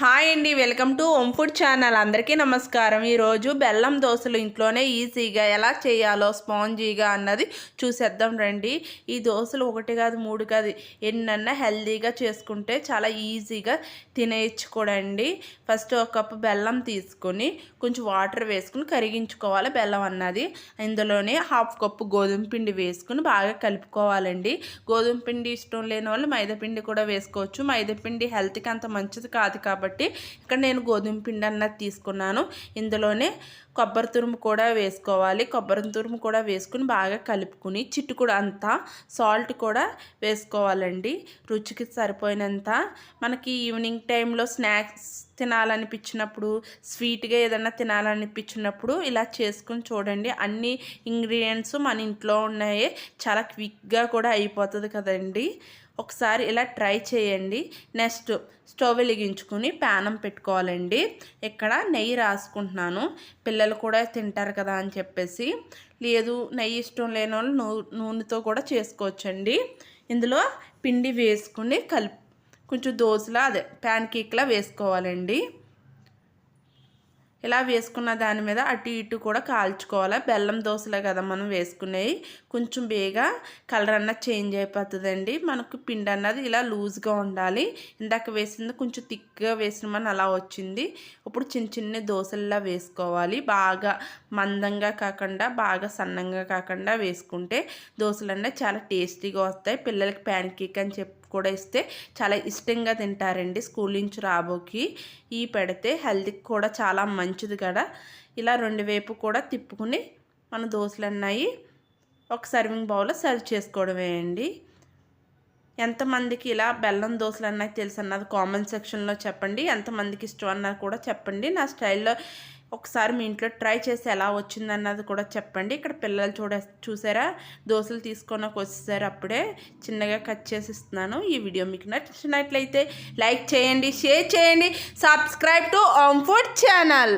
Hi అండి welcome to home food channel. అందరికీ నమస్కారం. ఈరోజు బెల్లం దోశలు ఇంట్లోనే ఈజీగా ఎలా చేయాలో స్పాంజీగా అన్నది చూసేద్దాం రండి. ఈ దోశలు ఒకటి కాదు మూడు కాదు ఎన్నన్నా హెల్తీగా చేసుకుంటే చాలా ఈజీగా తినేయచ్చుకోడండి. ఫస్ట్ ఒక కప్పు బెల్లం తీసుకొని కొంచెం వాటర్ వేసుకుని కరిగించుకోవాలి బెల్లం అన్నది. ఇందులోనే హాఫ్ కప్పు గోధుమ పిండి వేసుకుని బాగా కలుపుకోవాలండి. గోధుమ పిండి ఇష్టం లేని వాళ్ళు మైదా పిండి కూడా వేసుకోవచ్చు. మైదా పిండి హెల్త్కి అంత మంచిది కాదు కాబట్టి కాబట్టి ఇక్కడ నేను గోధుమ పిండి అన్నది తీసుకున్నాను. ఇందులోనే కొబ్బరి తురుము కూడా వేసుకోవాలి. కొబ్బరి తురుము కూడా వేసుకుని బాగా కలుపుకుని చిట్టుకుడు అంతా సాల్ట్ కూడా వేసుకోవాలండి. రుచికి సరిపోయినంత. మనకి ఈవినింగ్ టైంలో స్నాక్స్ తినాలనిపించినప్పుడు స్వీట్గా ఏదైనా తినాలనిపించినప్పుడు ఇలా చేసుకుని చూడండి. అన్ని ఇంగ్రీడియంట్స్ మన ఇంట్లో ఉన్నాయి. చాలా క్విక్గా కూడా అయిపోతుంది కదండి. ఒకసారి ఇలా ట్రై చేయండి. నెక్స్ట్ స్టవ్ వెలిగించుకుని ప్యానం పెట్టుకోవాలండి. ఇక్కడ నెయ్యి రాసుకుంటున్నాను. పిల్లలు కూడా తింటారు కదా అని చెప్పేసి. లేదు నెయ్యి ఇష్టం లేని వాళ్ళు నూనెతో కూడా చేసుకోవచ్చండి. ఇందులో పిండి వేసుకుని కలిపి కొంచెం దోశలా అదే ప్యాన్ కేక్లా వేసుకోవాలండి. ఇలా వేసుకున్న దాని మీద అటు ఇటు కూడా కాల్చుకోవాలి. బెల్లం దోశలే కదా మనం వేసుకునేవి. కొంచెం బేగా కలర్ అన్నా చేంజ్ అయిపోతుందండి. మనకు పిండి అన్నది ఇలా లూజ్గా ఉండాలి. ఇందాక వేసింది కొంచెం థిక్గా వేసినమని అలా వచ్చింది. ఇప్పుడు చిన్న చిన్న దోశల్లా వేసుకోవాలి. బాగా మందంగా కాకుండా బాగా సన్నంగా కాకుండా వేసుకుంటే దోశలు చాలా టేస్టీగా వస్తాయి. పిల్లలకి ప్యాన్ కేక్ అని చెప్పి కూడా ఇస్తే చాలా ఇష్టంగా తింటారండి స్కూల్ నుంచి రాబోకి. ఈ పెడితే హెల్త్కి కూడా చాలా మంచిది కదా. ఇలా రెండు వైపు కూడా తిప్పుకుని మన దోశలు అన్నాయి ఒక సర్వింగ్ బౌల్లో సర్వ్ చేసుకోవడమే అండి. ఎంతమందికి ఇలా బెల్లం దోశలు అన్నది తెలుసు అన్నది కామెంట్ సెక్షన్లో చెప్పండి. ఎంతమందికి ఇష్టం అన్నది కూడా చెప్పండి. నా స్టైల్లో ఒకసారి మీ ఇంట్లో ట్రై చేసి ఎలా వచ్చిందన్నది కూడా చెప్పండి. ఇక్కడ పిల్లలు చూడ చూసారా? దోశలు తీసుకొని వచ్చేసారు అప్పుడే. చిన్నగా కట్ చేసి ఇస్తున్నాను. ఈ వీడియో మీకు నచ్చినట్లయితే లైక్ చేయండి షేర్ చేయండి subscribe to home food channel.